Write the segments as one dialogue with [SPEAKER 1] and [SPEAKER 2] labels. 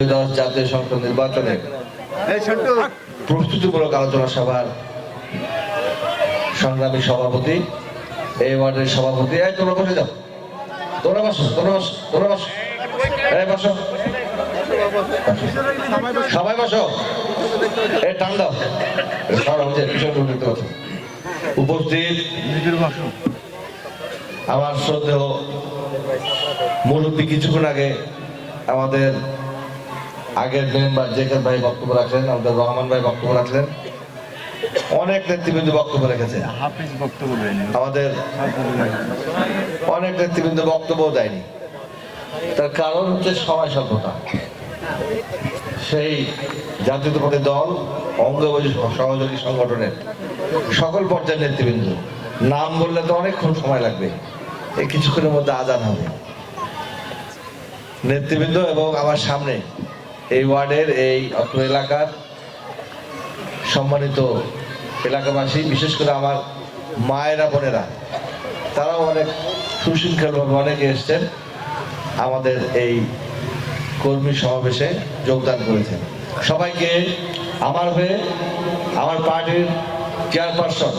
[SPEAKER 1] দশ জাতীয় সংসদ নির্বাচনে প্রস্তুতিমূলক আলোচনা সভার সংগ্রামী সভাপতি এই ওয়ার্ডের সভাপতি। এই তোমরা বসে যাও। তোমরা বসো তোমরা বসো তোমরা বসো। এই বসো। সবাই বসো। এই টান দাও। উপস্থিত আমার শ্রদ্ধেয় মুরব্বী কিছুক্ষণ আগে আমাদের আগের মেম্বার জেকের ভাই বক্তব্য রাখলেন আমাদের রহমান ভাই বক্তব্য রাখলেন। অনেক নেতৃবৃন্দ বক্তব্য রেখেছে। আমাদের অনেক নেতৃবৃন্দ বক্তব্য দেয়নি। তার কারণ হচ্ছে সময় স্বল্পতা। সেই জাতীয়তাবাদী দল অঙ্গবাদী সহযোগী সংগঠনের সকল পর্যায়ের নেতৃবৃন্দ। নাম বললে তো অনেকক্ষণ সময় লাগবে। এই কিছুক্ষণের মধ্যে আজান হবে। নেতৃবৃন্দ এবং আমার সামনে এই ওয়ার্ডের এই অত্র এলাকার সম্মানিত এলাকাবাসী, বিশেষ করে আমার মায়েরা, বোনেরা, তারাও অনেক সুশৃঙ্খলভাবে অনেকে এসছেন, আমাদের এই কর্মী সমাবেশে যোগদান করেছেন। সবাইকে আমার হয়ে আমার পার্টির চেয়ারপারসন,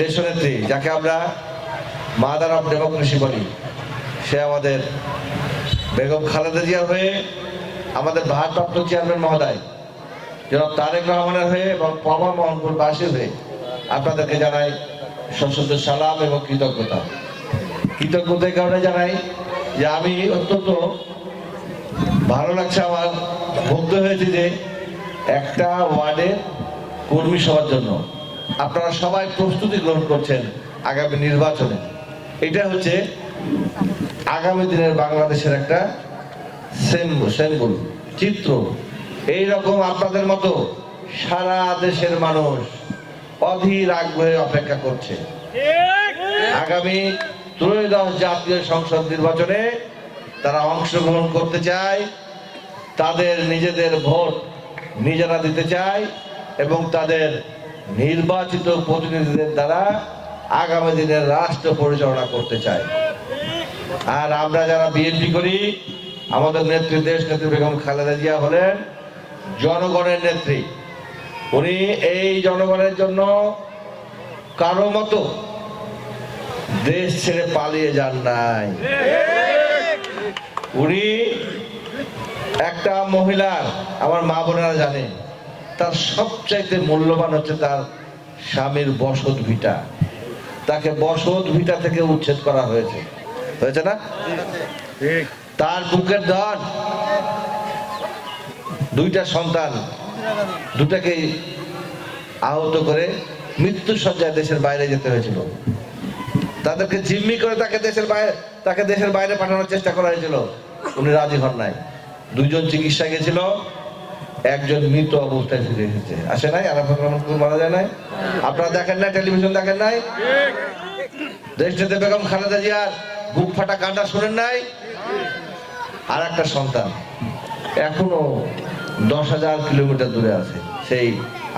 [SPEAKER 1] দেশনেত্রী, যাকে আমরা মাদার অফ ডেমোক্রেসি বলি, সে আমাদের বেগম খালেদা জিয়ার হয়ে আমাদের ভারপ্রাপ্ত চেয়ারম্যান মহোদয়, জনাব তারেক রহমানের হয়ে এবং পবা মোহনপুর বাসীর হয়ে আপনাদেরকে জানাই সশস্ত্র সালাম এবং কৃতজ্ঞতা। কৃতজ্ঞতার কারণে জানাই যে আমি অত্যন্ত ভালো লাগছে আমার, মুগ্ধ হয়েছে যে একটা ওয়ার্ডের কর্মী সভার জন্য। আপনারা সবাই প্রস্তুতি গ্রহণ করছেন আগামী নির্বাচনে। এটা হচ্ছে আগামী দিনের বাংলাদেশের একটা সেম্বল চিত্র। এই রকম আপনাদের মতো সারা দেশের মানুষ অধীর আগ্রহে অপেক্ষা করছে। আগামী ত্রয়োদশ জাতীয় সংসদ নির্বাচনে তারা অংশগ্রহণ করতে চায়, তাদের নিজেদের ভোট নিজেরা দিতে চায় এবং তাদের নির্বাচিত প্রতিনিধিদের দ্বারা আগামী দিনের রাষ্ট্র পরিচালনা করতে চায়। আর আমরা যারা বিএনপি করি আমাদের নেত্রী দেশ নেত্রী বেগম খালেদা জিয়া হলেন জনগণের নেত্রী। উনি এই জনগণের জন্য কারও মতো দেশ ছেড়ে পালিয়ে যান নাই। উনি একটা মহিলার, আমার মা বোনেরা জানে তার সবচাইতে মূল্যবান হচ্ছে তার স্বামীর বসত ভিটা। তাকে বসত ভিটা থেকে উচ্ছেদ করা হয়েছে। হয়েছে না? তার বুকের ধন দুইটা সন্তান দুটাকে আহত করে মৃত্যু সজ্জায় দেশের বাইরে যেতে হয়েছিল। তাদেরকে জিম্মি করে তাকে দেশের বাইরে, তাকে দেশের বাইরে পাঠানোর চেষ্টা করা হয়েছিল। উনি রাজি হন নাই। দুইজন চিকিৎসা গেছিল, একজন মৃত অবস্থায় ফিরে এসেছে। আসে নাই? আরাফাত মারা যায় নাই? আপনারা দেখেন নাই, টেলিভিশন দেখেন নাই? দেশ নেতা বেগম খালেদা জিয়ার বুক ফাটা কান্না শোনেন নাই? আর একটা সন্তান এখনও দশ হাজার কিলোমিটার দূরে আছে। সেই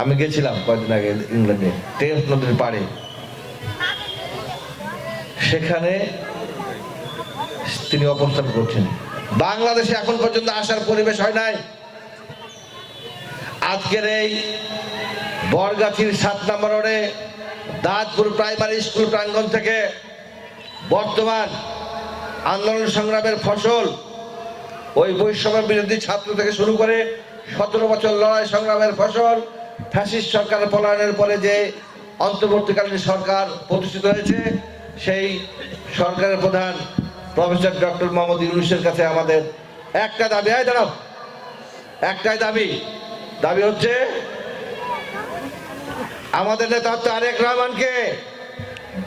[SPEAKER 1] আমি গেছিলাম কয়েকদিন আগে ইংল্যান্ডে টেমস নদীর পাড়ে। সেখানে তিনি অবস্থান করছেন। বাংলাদেশে এখন পর্যন্ত আসার পরিবেশ হয় নাই। আজকের এই বরগাছির সাত নম্বর রোডে দাঁতপুর প্রাইমারি স্কুল প্রাঙ্গণ থেকে বর্তমান আন্দোলন সংগ্রামের ফসল ওই বৈষম্য বিরোধী ছাত্র থেকে শুরু করে সতেরো বছর লড়াই সংগ্রামের ফসল, ফ্যাসিস্ট সরকারের পলায়নের পরে যে অন্তর্বর্তীকালীন সরকার প্রতিষ্ঠিত হয়েছে, সেই সরকারের প্রধান প্রফেসর ডক্টর মোহাম্মদ ইউনুসের কাছে আমাদের একটা দাবি হয় দাঁড়াও, একটাই দাবি। দাবি হচ্ছে, আমাদের নেতা তারেক রহমানকে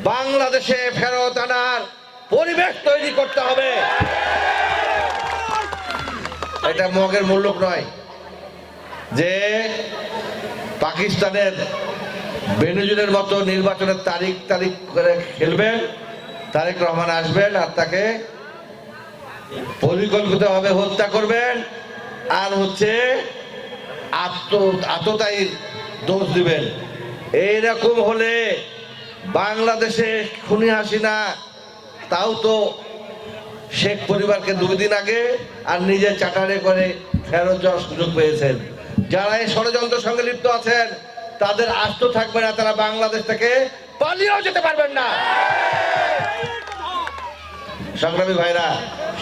[SPEAKER 1] বাংলাদেশে ফেরত আনার পরিবেশ তৈরি করতে হবে। এটা মগের মূল্যক নয়, যে পাকিস্তানের বেনুজুলের মতো নির্বাচনের তারিখ তারিখ করে খেলবেন, তারেক রহমান আসবেন আর তাকে পরিকল্পিতভাবে হত্যা করবেন, আর হচ্ছে আত্ম আততায়ীর দোষ দিবেন। এইরকম হলে বাংলাদেশে খুনি হাসিনা, তাও তো শেখ পরিবারকে দুই দিন আগে আর নিজে চাটারে করে ফেরত যাওয়ার সুযোগ পেয়েছেন। যারা এই ষড়যন্ত্রের সঙ্গে লিপ্ত আছেন, তাদের আস্ত থাকবে না, তারা বাংলাদেশ থেকে পালিয়েও যেতে পারবেন না। সংগ্রামী ভাইরা,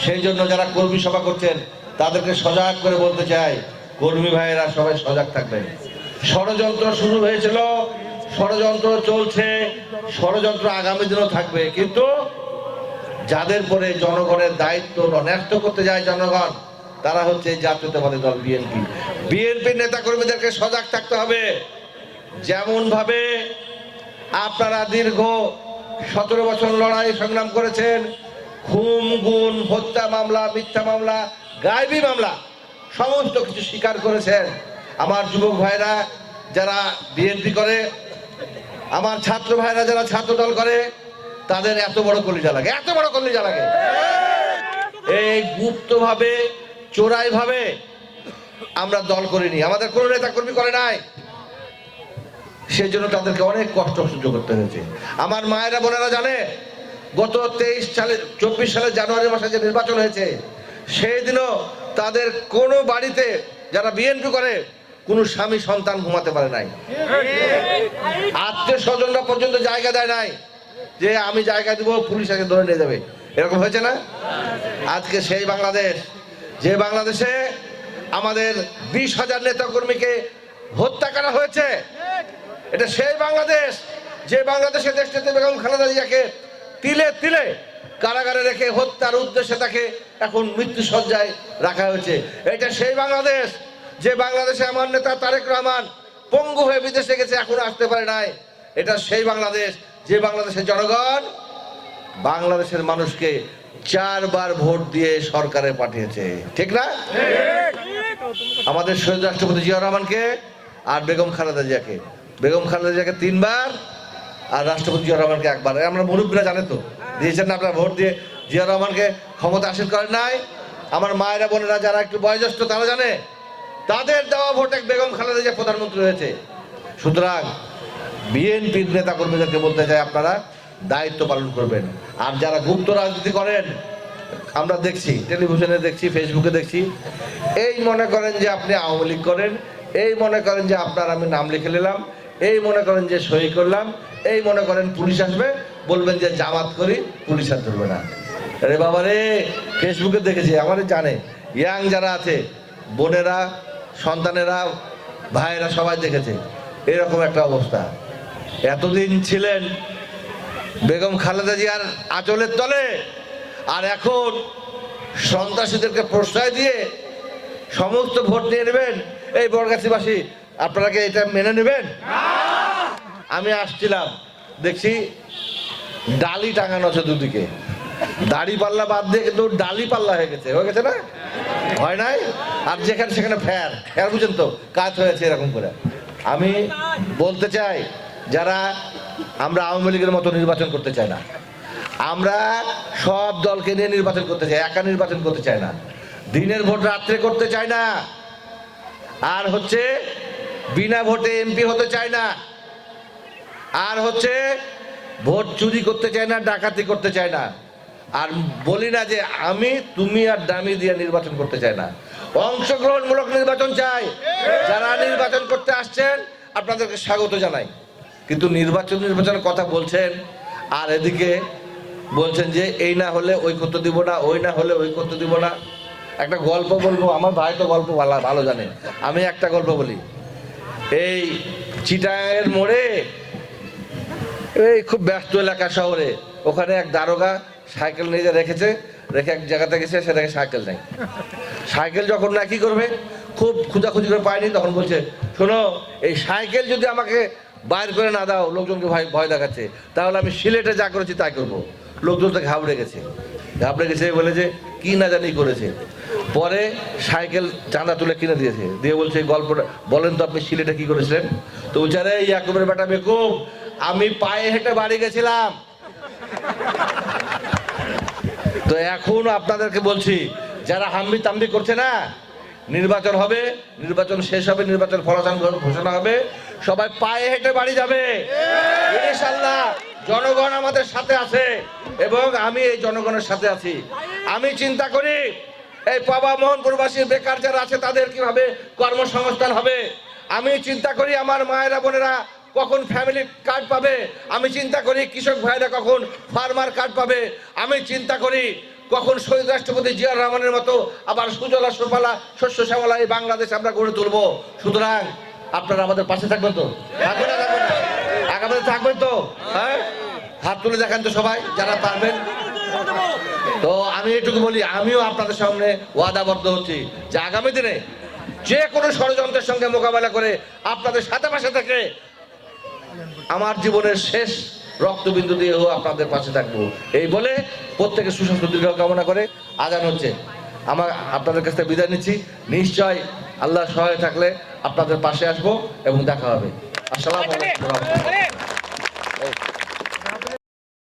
[SPEAKER 1] সেই জন্য যারা কর্মী সভা করছেন, তাদেরকে সজাগ করে বলতে চাই, কর্মী ভাইরা সবাই সজাগ থাকবেন। ষড়যন্ত্র শুরু হয়েছিল, ষড়যন্ত্র চলছে, ষড়যন্ত্র আগামী দিনও থাকবে, কিন্তু যাদের পরে জনগণের দায়িত্ব ন্যস্ত করতে যায় জনগণ, তারা হচ্ছে জাতীয়তাবাদী দল বিএনপি বিএনপি নেতা কর্মীদেরকে সজাগ থাকতে হবে। যেমন ভাবে আপনারা দীর্ঘ সতেরো বছর লড়াই সংগ্রাম করেছেন, খুন, গুণ, হত্যা মামলা, মিথ্যা মামলা গায়েবী মামলা, সমস্ত কিছু স্বীকার করেছেন। আমার যুবক ভাইরা যারা বিএনপি করে, আমার ছাত্র ভাইরা যারা ছাত্র দল করে তাদের এত বড় কলিজা লাগে, এত বড় কলিজা লাগে। এই গুপ্তভাবে চোরাই ভাবে আমরা দল করিনি। আমাদের কোনো নেতা কর্মী করে নাই। সেই জন্য তাদেরকে অনেক কষ্ট সহ্য করতে হয়েছে। আমার মায়েরা, বোনেরা জানে, গত তেইশ সালে, চব্বিশ সালের জানুয়ারি মাসে যে নির্বাচন হয়েছে, সেই দিনও তাদের কোনো বাড়িতে যারা বিএনপি করে, কোনো স্বামী সন্তান ঘুমাতে পারে নাই। আত্মীয় স্বজনরা পর্যন্ত জায়গা দেয় নাই। যে আমি জায়গা দিব, পুলিশ আগে ধরে নিয়ে যাবে। এরকম হয়েছে না? আজকে সেই বাংলাদেশ, যে বাংলাদেশে আমাদের বিশ হাজার নেতা কর্মীকে হত্যা করা হয়েছে, এটা সেই বাংলাদেশ, যে বাংলাদেশে দেশটাতে বেগম খালেদা জিয়াকে তিলে তিলে কারাগারে রেখে হত্যার উদ্দেশ্যে তাকে এখন মৃত্যু সজ্জায় রাখা হয়েছে। এটা সেই বাংলাদেশ, যে বাংলাদেশে আমার নেতা তারেক রহমান পঙ্গু হয়ে বিদেশে গেছে, এখন আসতে পারে নাই। এটা সেই বাংলাদেশ যে বাংলাদেশের জনগণ বাংলাদেশের মানুষকে চারবার ভোট দিয়ে সরকারে পাঠিয়েছে। ঠিক না? আমাদের শহীদ রাষ্ট্রপতি জিয়া রহমানকে আর বেগম খালেদা জিয়াকে। বেগম খালেদা জিয়াকে তিনবার আর রাষ্ট্রপতি জিয়া রহমানকে একবার। আমরা মুরব্বীরা জানে তো। দিয়েছেন না আপনারা ভোট দিয়ে জিয়া রহমানকে ক্ষমতা আসীন করেন নাই। আমার মায়েরা, বোনেরা যারা একটু বয়োজ্যেষ্ঠ, তারা জানে। তাদের দেওয়া ভোটে বেগম খালেদা জিয়া প্রধানমন্ত্রী হয়েছে। সুতরাং বিএনপির নেতা কর্মীদেরকে বলতে চাই আপনারা, দায়িত্ব পালন করবেন। আর যারা গুপ্ত রাজনীতি করেন, আমরা দেখছি, টেলিভিশনে দেখছি, ফেসবুকে দেখছি, এই মনে করেন যে আপনি আওয়ামী লীগ করেন, এই মনে করেন যে আপনার আমি নাম লিখে নিলাম, এই মনে করেন যে সই করলাম, এই মনে করেন পুলিশ আসবে, বলবেন যে জামাত করি, পুলিশ আর ধরবে না। আরে বাবা রে, ফেসবুকে দেখেছি আমাদের জানে। ইয়াং যারা আছে, বোনেরা, সন্তানেরা, ভাইয়েরা সবাই দেখেছে, এরকম একটা অবস্থা। এতদিন ছিলেন বেগম খালেদা জিয়ার আঁচলের তলে, আর এখন সন্ত্রাসীদেরকে প্রশ্রয় দিয়ে সমস্ত ভোট নিয়ে নেবেন। এই বরগাছিবাসী আপনারা কি এটা মেনে নেবেন? আমি আসছিলাম, দেখছি ডালি টাঙানো আছে দুদিকে। দাড়ি পাল্লা বাদ দিয়ে কিন্তু ডালি পাল্লা হয়ে গেছে। হয়ে গেছে না? হয় নাই? আর যেখানে সেখানে ফ্যার। ফ্যার বুঝেন তো, কাজ হয়েছে এরকম করে। আমি বলতে চাই যারা আমরা আওয়ামী লীগের মতো নির্বাচন করতে চাই না। আমরা সব দলকে নিয়ে নির্বাচন করতে চাই, একা নির্বাচন করতে চাই না। দিনের ভোট রাত্রে করতে চাই না। আর হচ্ছে বিনা ভোটে এমপি হতে চায় না। আর হচ্ছে ভোট চুরি করতে চায় না, ডাকাতি করতে চায় না। আর বলি না যে আমি, তুমি আর দামি দিয়ে নির্বাচন করতে চাই না। অংশগ্রহণমূলক নির্বাচন চাই। যারা নির্বাচন করতে আসছেন, আপনাদেরকে স্বাগত জানাই। কিন্তু নির্বাচন নির্বাচনের কথা বলছেন, আর এদিকে বলছেন যে এই না হলে ওই করতে দিব না, ওই না হলে ওই করতে দিব না। একটা গল্প বলব, আমার ভাই তো গল্প ভালো ভালো জানে। আমি একটা গল্প বলি। এই চিটায়ের মোড়ে, এই খুব ব্যস্ত এলাকা শহরে, ওখানে এক দারোগা সাইকেল নিয়ে রেখেছে, রেখে এক জায়গাতে গেছে সেটাকে সাইকেল নেই। সাইকেল যখন না কি করবে? খুব খুঁজাখুঁজি করে পায়নি, তখন বলছে, শোনো, এই সাইকেল যদি আমাকে বাইর করে না দাও, লোকজনকে ভয় ভয় দেখাচ্ছে। তাহলে আমি সিলেটে যা করেছি তাই করব। লোকজন তো ঘাবড়ে গেছে। ঘাবড়ে গেছে বলে যে, কি না জানি করেছে। পরে সাইকেল চাঁদা তুলে কিনে দিয়েছে। দিয়ে বলছে, এই গল্পটা বলেন তো আপনি সিলেটে কি করেছিলেন? তো বলছে, আরে ইয়াকুবের বেটা বেকুব, আমি পায়ে হেঁটে বাড়ি গেছিলাম। তো এখন আপনাদেরকে বলছি, যারা হাম্বি তাম্বি করছে না নির্বাচন হবে, নির্বাচন শেষ হবে, নির্বাচন ফলাফল ঘোষণা হবে। সবাই পায়ে হেঁটে বাড়ি যাবে। ইনশাল্লাহ জনগণ আমাদের সাথে আছে এবং আমি এই জনগণের সাথে আছি। আমি চিন্তা করি, এই পাবা মোহনপুরবাসীর বেকার যারা আছে, তাদের কীভাবে কর্মসংস্থান হবে? আমি চিন্তা করি, আমার মায়েরা বোনেরা কখন ফ্যামিলি কার্ড পাবে? আমি চিন্তা করি, কৃষক ভাইরা কখন ফার্মার কার্ড পাবে? আমি চিন্তা করি কখন শহীদ রাষ্ট্রপতি জিয়াউর রহমানের মতো আবার সুজলা সুফলা শস্য শ্যামলা এই বাংলাদেশ আমরা গড়ে তুলবো? সুতরাং আপনারা আমাদের পাশে থাকবেন তো? থাকবেন না, থাকবেন আগামীতে থাকবেন তো? হ্যাঁ? হাত তুলে দেখেন তো সবাই, যারা পারবেন। তো আমি এটুকু বলি, আমিও আপনাদের সামনে ওয়াদাবদ্ধ হচ্ছি যে আগামী দিনে যে কোনো ষড়যন্ত্রের সঙ্গে মোকাবেলা করে আপনাদের সাথে পাশে থেকে আমার জীবনের শেষ রক্তবিন্দু দিয়ে হোক আপনাদের পাশে থাকব। এই বলে প্রত্যেকে সুস্বাস্থ্য দীর্ঘ কামনা করে আজান হচ্ছে। আমার আপনাদের কাছ থেকে বিদায় নিচ্ছি। নিশ্চয় আল্লাহ সহায় থাকলে আপনাদের পাশে আসব এবং দেখা হবে। আসসালাম আলাইকুম।